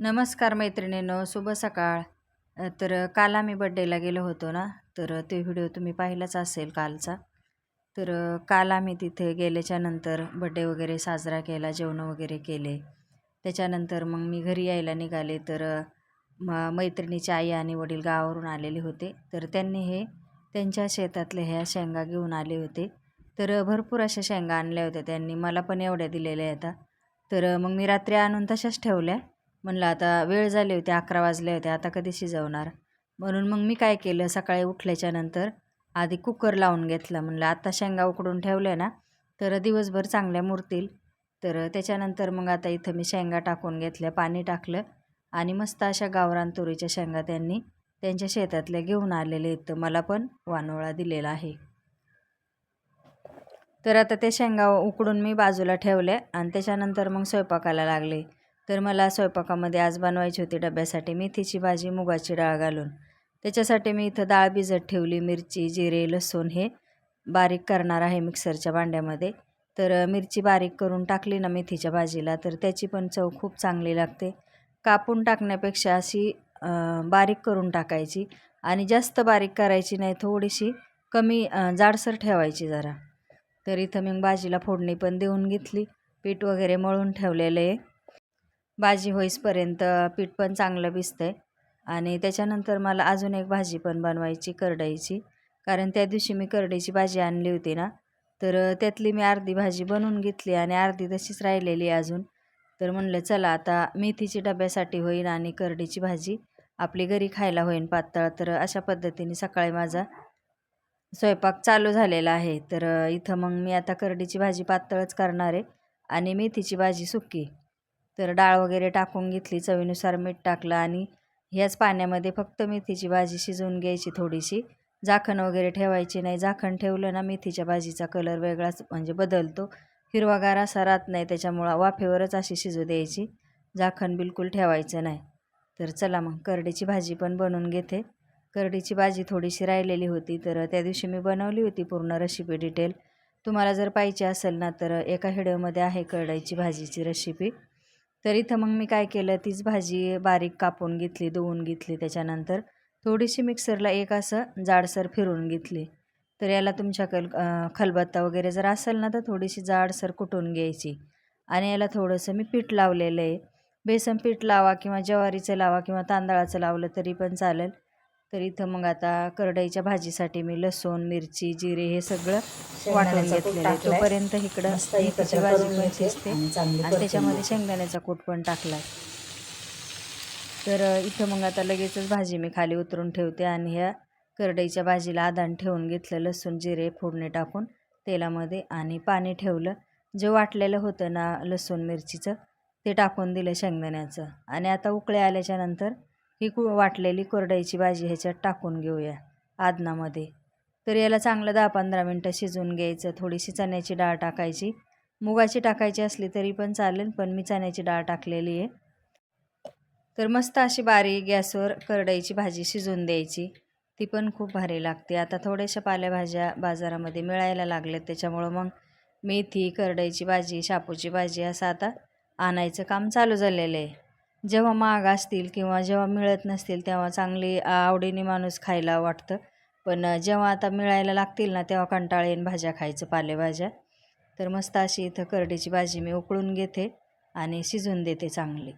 नमस्कार मैत्रिणींनो शुभ सकाळ. तर काल आम्ही बड्डेला गेलो होतो ना तर ते व्हिडिओ तुम्ही पाहिलाच असेल कालचा. तर काल आम्ही तिथे गेल्याच्यानंतर बड्डे वगैरे साजरा केला जेवण वगैरे केले. त्याच्यानंतर मग मी घरी यायला निघाले तर म मैत्रिणीची आई आणि वडील गावावरून आलेले होते. तर त्यांनी हे त्यांच्या शेतातले ह्या शेंगा घेऊन आले होते. तर भरपूर अशा शेंगा आणल्या होत्या त्यांनी. मला पण एवढ्या दिलेल्या आहेत. तर मग मी रात्री आणून तशाच ठेवल्या. म्हणलं आता वेळ झाली होती अकरा वाजले होते आता कधी शिजवणार? म्हणून मग मी काय केलं सकाळी उठल्याच्या नंतर आधी कुकर लावून घेतला. म्हणलं आता शेंगा उकडून ठेवल्या ना तर दिवसभर चांगल्या मुरतील. तर त्याच्यानंतर मग आता इथं मी शेंगा टाकून घेतल्या पाणी टाकलं आणि मस्त अशा गावरान तुरीच्या शेंगा त्यांनी त्यांच्या शेतातल्या घेऊन आलेले आहेत तर मला पण वानोळा दिलेला आहे. तर आता ते शेंगा उकडून मी बाजूला ठेवले आणि त्याच्यानंतर मग स्वयंपाकाला लागले. तर मला स्वयंपाकामध्ये आज बनवायची होती डब्यासाठी मेथीची भाजी मुगाची डाळ घालून. त्याच्यासाठी मी इथं डाळ भिजत ठेवली मिरची जिरे लसूण हे बारीक करणार आहे मिक्सरच्या भांड्यामध्ये. तर मिरची बारीक करून टाकली ना मेथीच्या भाजीला तर त्याची पण चव खूप चांगली लागते. कापून टाकण्यापेक्षा अशी बारीक करून टाकायची आणि जास्त बारीक करायची नाही थोडीशी कमी जाडसर ठेवायची जरा. तर इथं मी भाजीला फोडणी पण देऊन घेतली. पीठ वगैरे मळून ठेवलेलं आहे. भाजी होईसपर्यंत पीठ पण चांगलं भिजतं आहे आणि त्याच्यानंतर मला अजून एक भाजी पण बनवायची करडईची. कारण त्या दिवशी मी करडईची भाजी आणली होती ना तर त्यातली मी अर्धी भाजी बनवून घेतली आणि अर्धी तशीच राहिलेली अजून. तर म्हणलं चला आता मेथीची डब्यासाठी होईन आणि करडीची भाजी आपली घरी खायला होईन पातळ. तर अशा पद्धतीने सकाळी माझा स्वयंपाक चालू झालेला आहे. तर इथं मग मी आता करडीची भाजी पातळच करणार आहे आणि मेथीची भाजी सुकी. तर डाळ वगैरे टाकून घेतली चवीनुसार मीठ टाकलं आणि ह्याच पाण्यामध्ये फक्त मेथीची भाजी शिजवून घ्यायची थोडीशी. झाकण वगैरे ठेवायची नाही. झाकण ठेवलं ना मेथीच्या भाजीचा कलर वेगळाच म्हणजे बदलतो. हिरवागार असा राहत नाही त्याच्यामुळं वाफेवरच अशी शिजू द्यायची. झाकण बिलकुल ठेवायचं नाही. तर चला मग करडीची भाजी पण बनवून घेते. करडीची भाजी थोडीशी राहिलेली होती तर त्या दिवशी मी बनवली होती पूर्ण रेसिपी डिटेल तुम्हाला जर पाहिजे असेल ना तर एका व्हिडिओमध्ये आहे करडईची भाजीची रेसिपी तर इथं मग मी काय केलं तीच भाजी बारीक कापून घेतली धुवून घेतली त्याच्यानंतर. थोडीशी मिक्सरला एक असं जाडसर फिरून घेतली. तर याला तुमच्याकडे खलबत्ता वगैरे जर असेल ना तर थोडीशी जाडसर कुटून घ्यायची. आणि याला थोडंसं मी पीठ लावलेलं आहे. बेसन पीठ लावा किंवा ज्वारीचं लावा किंवा तांदळाचं लावलं तरी पण चालेल. तर इथं मग आता करडईच्या भाजीसाठी मी लसूण मिरची जिरे हे सगळं वाटून घेतलेलं आहे. तोपर्यंत इकडं मेथीची भाजी पण शिजते आणि त्याच्यामध्ये शेंगदाण्याचा कूट पण टाकला तर इथं मग आता लगेचच भाजी मी खाली उतरून ठेवते आणि ह्या करडईच्या भाजीला आदान ठेवून घेतलं लसूण जिरे फोडणी टाकून तेलामध्ये आणि पाणी ठेवलं. जे वाटलेलं होतं ना लसूण मिरचीचं ते टाकून दिलं शेंगदाण्याचं. आणि आता उकळे आल्याच्यानंतर ही कु वाटलेली कोरडईची भाजी ह्याच्यात टाकून घेऊया आदनामध्ये. तर याला चांगलं दहा पंधरा मिनटं शिजवून घ्यायचं. थोडीशी चण्याची डाळ टाकायची. मुगाची टाकायची असली तरी पण चालेल पण मी चण्याची डाळ टाकलेली आहे. तर मस्त अशी बारीक गॅसवर करडईची भाजी शिजवून द्यायची. ती पण खूप भारी लागते. आता थोड्याशा पालेभाज्या बाजारामध्ये मिळायला लागल्यात. त्याच्यामुळं मग मेथी करडईची भाजी शापूची भाजी असं आता आणायचं काम चालू झालेलं आहे. जेव्हा महाग असतील किंवा जेव्हा मिळत नसतील तेव्हा चांगली आवडीने माणूस खायला वाटतं. पण जेव्हा आता मिळायला लागतील ना तेव्हा कंटाळ येईन भाज्या खायचं पालेभाज्या. तर मस्त अशी इथं करडीची भाजी मी उकळून घेते आणि शिजवून देते चांगली.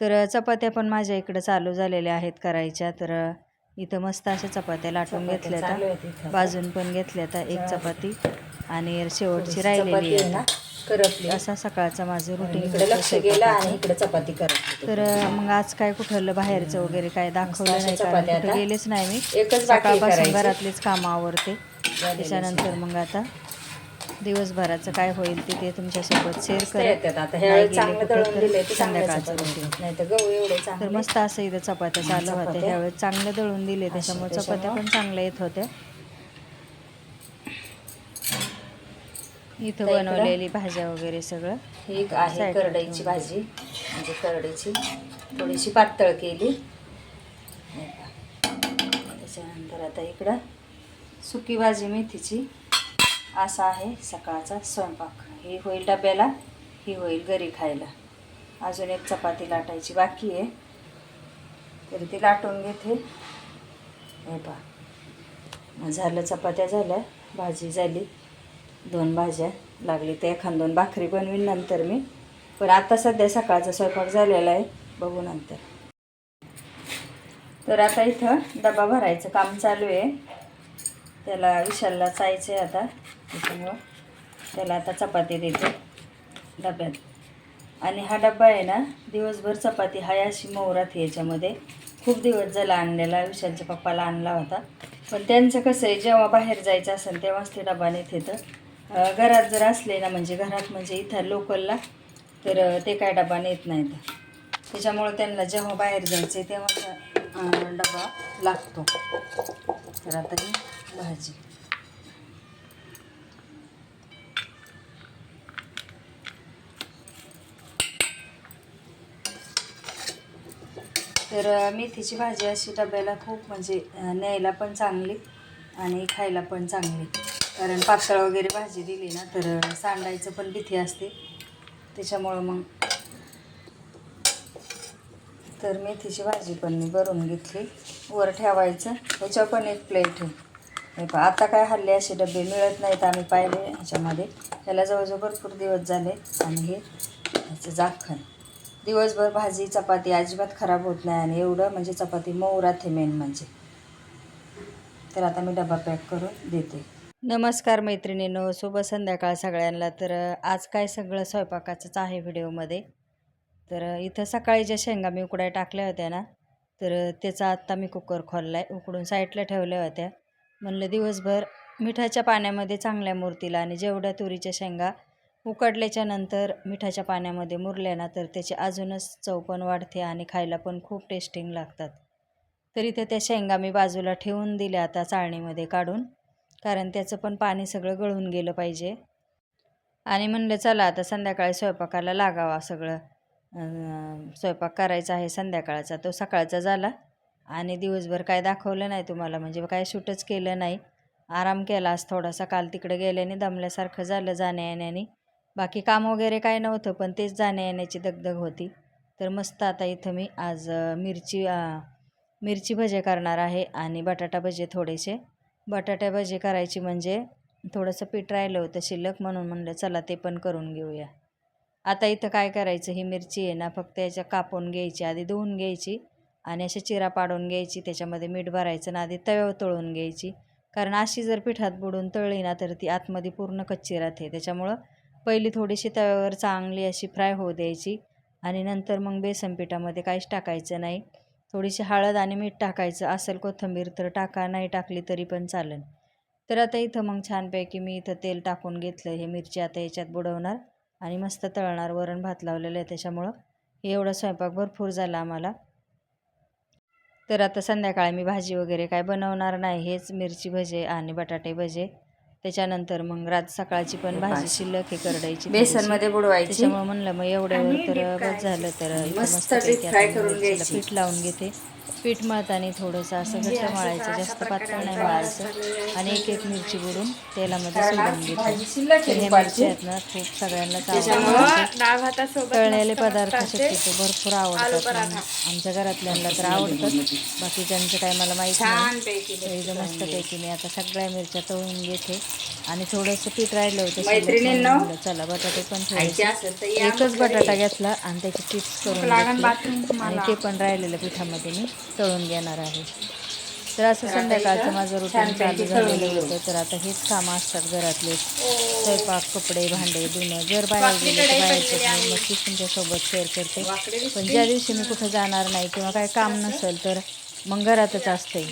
तर चपात्या पण माझ्या इकडं चालू झालेल्या आहेत करायच्या. तर इथं मस्त अशा चपात्या लाटून घेतल्या भाजून पण घेतल्या एक चपाती आणि शेवटची राहिलेली आहे करपली. असा सकाळचा माझं रुटीन इकडे लक्ष गेलं आणि इकडे चपाती करत तर मग आज काय कुठलं बाहेरचं वगैरे काय दाखवलं नाही कारण कुठं. गेलेच नाही मी. एकच सकाळपासून. घरातलीच कामं आवरते. त्याच्यानंतर मग आता दिवसभराचं काय होईल ते ते तुमच्यासोबत शेअर मस्त करेल येतात आता. नाही ह्या गेले चांगलं कुठं दळून तर दिले ते संध्याकाळचं रुटीन तर मस्त असं इथं चपात्या चालू होत्या. ह्यावेळेस चांगलं दळून दिले त्याच्यामुळे? चपात्या पण. चांगल्या येत होत्या. इथं बनवलेली भाज्या वगैरे सगळं. ही आहे करडईची भाजी. म्हणजे करडईची. थोडीशी पातळ केली. हे. त्याच्यानंतर आता इकडं सुकी भाजी मेथीची. असा आहे सकाळचा स्वयंपाक. ही होईल डब्याला ही होईल घरी खायला. अजून एक चपाती लाटायची बाकी आहे. तर ती लाटून घेते. हे मग झालं चपात्या झाल्या भाजी झाली. दोन भाज्या लागली ते एखाद दोन भाकरी बनवीन नंतर मी. पण आता सध्या सकाळचा स्वयंपाक झालेला आहे बघू नंतर. तर आता इथं डबा भरायचं काम चालू आहे. त्याला विशालला चायचं आहे आता त्याच्यामुळं हो. त्याला आता चपाती देते डब्यात. आणि हा डब्बा आहे ना दिवसभर चपाती हाय अशी मोहरात याच्यामध्ये. खूप दिवस झाला आणलेला विशालच्या पप्पाला आणला होता. पण त्यांचं कसं आहे जेव्हा बाहेर जायचं असेल तेव्हाच ते डबा नेत येतं. घरात जर असले ना म्हणजे घरात म्हणजे इथं लोकलला तर ते काय डबा नेत नाहीत. त्याच्यामुळं त्यांना जेव्हा बाहेर जायचं आहे तेव्हा डबा लागतो. तर आता ही भाजी. तर मेथीची भाजी अशी डब्याला खूप म्हणजे न्यायला पण चांगली आणि खायला पण चांगली. कारण पातळ वगैरे भाजी दिली ना तर सांडायचं पण भीती असते. त्याच्यामुळं मग तर मेथीची भाजी पण मी भरून घेतली. वर ठेवायचं. त्याच्यावर पण एक प्लेट आहे. हे आता काय हल्ले असे डबे मिळत नाहीत आम्ही पाहिले ह्याच्यामध्ये ह्याला जवळजवळ भरपूर दिवस झाले. आणि हे ह्याचं जाखण. दिवसभर भाजी चपाती अजिबात खराब होत नाही. आणि एवढं म्हणजे चपाती मऊ राहते मेन म्हणजे. तर आता मी डबा पॅक करून देते. नमस्कार मैत्रिणींनो शुभ संध्याकाळ सगळ्यांना. तर आज काय सगळं स्वयंपाकाचंच आहे व्हिडिओमध्ये. तर इथं सकाळी ज्या शेंगा मी उकडाय टाकल्या होत्या ना तर त्याचा आत्ता मी कुकर खोलला आहे उकडून साईडला ठेवल्या होत्या. म्हणलं दिवसभर मिठाच्या पाण्यामध्ये चांगल्या मुरतील आणि जेवढ्या तुरीच्या शेंगा उकडल्याच्या नंतर मिठाच्या पाण्यामध्ये मुरल्या ना तर त्याची अजूनच चव पण वाढते आणि खायला पण खूप टेस्टिंग लागतात. तर इथे त्या शेंगा मी बाजूला ठेवून दिल्या आता चाळणीमध्ये काढून. कारण त्याचं पण पाणी सगळं गळून गेलं पाहिजे. आणि म्हणलं चला आता संध्याकाळी स्वयंपाकाला लागावा सगळं. स्वयंपाक करायचा आहे संध्याकाळचा तो सकाळचा झाला. आणि दिवसभर काय दाखवलं नाही तुम्हाला म्हणजे काय शूटच केलं नाही. आराम केला आज थोडासा काल तिकडे गेल्याने दमल्यासारखं झालं जाण्या येण्याने बाकी काम वगैरे काय नव्हतं पण तेच जाण्या येण्याची दगदग होती. तर मस्त आता इथं मी आज मिरची मिरची भजे करणार आहे आणि बटाटा भजे थोडेसे. बटाटा भजी करायची म्हणजे थोडंसं पीठ राहिलं होतं शिल्लक म्हणून म्हणलं चला ते पण करून घेऊया. आता इथं काय करायचं? ही मिरची आहे ना फक्त याच्या कापून घ्यायची आधी धुवून घ्यायची आणि अशा चिरा पाडून घ्यायची. त्याच्यामध्ये मीठ भरायचं ना आधी तव्यावर तळून घ्यायची. कारण अशी जर पिठात बुडून तळली ना तर ती आतमध्ये पूर्ण कच्ची राहते त्याच्यामुळं पहिली थोडीशी तव्यावर चांगली अशी फ्राय होऊ द्यायची आणि नंतर मग बेसन पिठामध्ये काहीच टाकायचं नाही. थोडीशी हळद आणि मीठ टाकायचं. असेल कोथिंबीर तर टाका नाही टाकली तरी पण चालेल. तर आता इथं मग छानपैकी मी इथं तेल टाकून घेतलं हे मिरची आता याच्यात बुडवणार आणि मस्त तळणार. वरण भात लावलेलं आहे त्याच्यामुळं. हे एवढा स्वयंपाक भरपूर झाला आम्हाला. तर आता संध्याकाळी मी भाजी वगैरे काय बनवणार नाही. हेच मिरची भजे आणि बटाटे भजे. त्याच्यानंतर मग रात सकाळची पण भाजी शिल्लक हे करडायची बेसनमध्ये बुडवायची. त्याच्यामुळे म्हणलं मग एवढ्यावर तर बस झालं तर इथं मस्त मस्तपैकी deep आता fry मी करून मिरचीला घ्यायची. पीठ लावून घेते. पीठ मळताना थोडंसं असं घट्ट मळायचं जास्त पातळ नाही मळायचं. आणि एक एक मिरची बुडून तेलामध्ये सोडून घेते. हे. मिरची आहेत ना खूप सगळ्यांनाच आवडतात भातासोबत तळलेले मस्त पदार्थ मस्त. शक्यतो भरपूर आवडतात. आमच्या घरातल्यांना तर आवडतात. बाकीच्यांचं काय मला माहीत नाही. तर इथं मस्तपैकी मी आता सगळ्या मिरच्या तळून घेते. आणि थोडंसं पीठ राहिलं होतं चला बटाटे पण एकच बटाटा घेतला आणि त्याची चिप्स करून आणि. ते पण राहिलेलं पिठामध्ये मी तळून घेणार आहे. तर असं संध्याकाळचं माझं रुटीन चालू झालेलं. होतं. तर आता हेच कामं असतात घरातले. स्वयंपाक कपडे भांडे धुणं. जर बाहेर गेले तर बाहेरचं मी नक्कीच तुमच्यासोबत शेअर करते. पण ज्या दिवशी मी कुठं जाणार नाही किंवा काही काम नसेल तर मग घरातच असते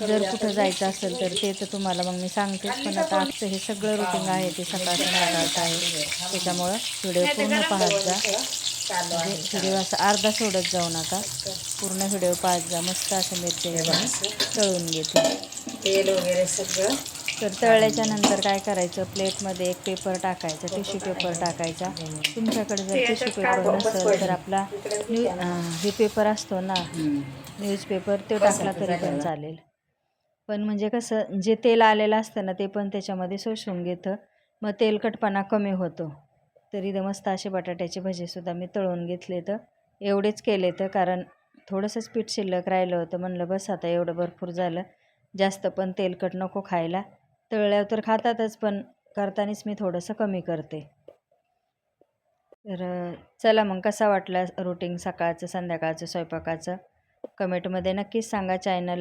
जर कुठं जायचं असेल तर ते तर तुम्हाला मग मी सांगतेच पण आता आजचं हे सगळं रुटीन आहे ते सकाळ संध्याकाळचं आहे. त्याच्यामुळं व्हिडिओ पूर्ण पाहत जा. आहे म्हणजे व्हिडिओ असं अर्धा सोडत जाऊ नका पूर्ण व्हिडिओ पाहत जा. मस्त असं मिरची तळून घेते. तेल वगैरे सगळं. तर तळल्याच्या नंतर काय करायचं? प्लेटमध्ये एक पेपर टाकायचा टिश्यू पेपर टाकायचा. तुमच्याकडे जर टिश्यू पेपर नसेल तर आपला हे पेपर असतो ना. न्यूजपेपर तो टाकला तरी पण चालेल. पण म्हणजे कसं जे तेल आलेलं असतं ना ते पण त्याच्यामध्ये शोषून घेतं. मग तेलकटपणा कमी होतो. तर इथं मस्त असे बटाट्याचे भजीसुद्धा मी तळून घेतले तर एवढेच केले तर कारण थोडंसंच पीठ शिल्लक राहिलं होतं. म्हणलं बस आता एवढं भरपूर झालं. जास्त पण तेलकट नको खायला. तळल्यावर तर खातातच पण करतानाच मी थोडंसं कमी करते. तर चला मग कसा वाटला रुटीन सकाळचं संध्याकाळचं स्वयंपाकाचं? कमेंटमध्ये नक्कीच सांगा चॅनल